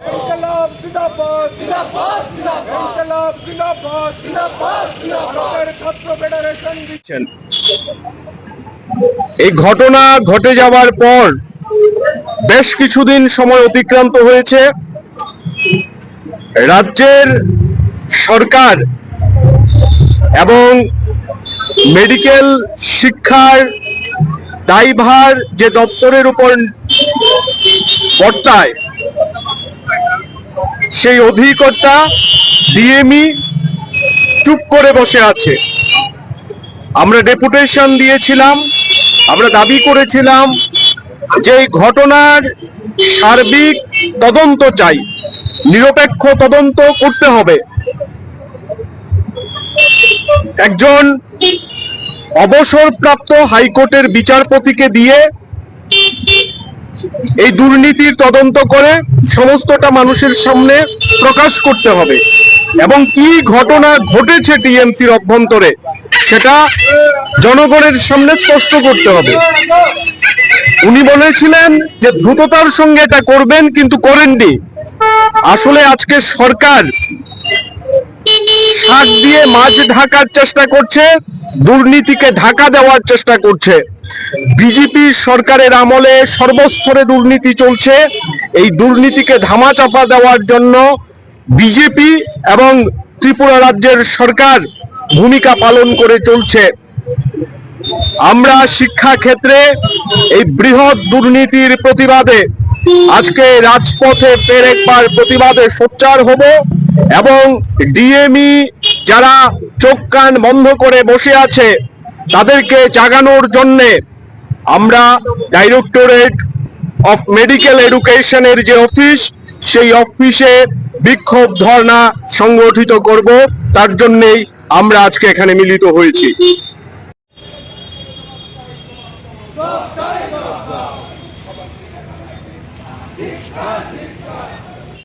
ইনকলাব জিন্দাবাদ। জিন্দাবাদ জিন্দাবাদ। ইনকলাব জিন্দাবাদ। জিন্দাবাদ জিন্দাবাদ। ছাত্র ফেডারেশন দিচ্ছেন। এই ঘটনা ঘটে যাওয়ার পর বেশ কিছুদিন সময় অতিক্রান্ত হয়েছে। রাজ্যের সরকার এবং মেডিকেল শিক্ষার দায়ভার যে দপ্তরের উপর বর্তায় সেই অধিকর্তা ডিএমই চুপ করে বসে আছে। আমরা ডেপুটেশন দিয়েছিলাম, আমরা দাবি করেছিলাম যে ঘটনার সার্বিক তদন্ত চাই, নিরপেক্ষ তদন্ত করতে হবে। একজন অবসরপ্রাপ্ত হাইকোর্টের বিচারপতিকে দিয়ে এই দুর্নীতির তদন্ত করে সমস্তটা মানুষের সামনে প্রকাশ করতে হবে। এবং কি ঘটনা ঘটেছে টিএমসির অভ্যন্তরে, সেটা জনগণের সামনে স্পষ্ট করতে হবে। উনি বলেছিলেন যে দ্রুততার সঙ্গে এটা করবেন, কিন্তু করেননি। আসলে আজকে সরকার শাক দিয়ে মাছ ঢাকার চেষ্টা করছে, দুর্নীতিকে ঢাকা দেওয়ার চেষ্টা করছে। বিজেপি সরকারের আমলে সর্বস্তরে দুর্নীতি চলছে। এই দুর্নীতিকে ধামাচাপা দেওয়ার জন্য বিজেপি এবং ত্রিপুরা রাজ্যের সরকার ভূমিকা পালন করে চলছে। আমরা শিক্ষা ক্ষেত্রে এই বৃহৎ দুর্নীতির প্রতিবাদে আজকে রাজপথে ফের একবার প্রতিবাদে সোচ্চার হব এবং ডিএমই যারা চোখ কান বন্ধ করে বসে আছে তাদেরকে জাগানোর জন্যে আমরা ডাইরেক্টরেট অফ মেডিকেল এডুকেশনের যে অফিস, সেই অফিসে বিক্ষোভ ধর্ণা সংগঠিত করব। তার জন্যেই আমরা আজকে এখানে মিলিত হয়েছি।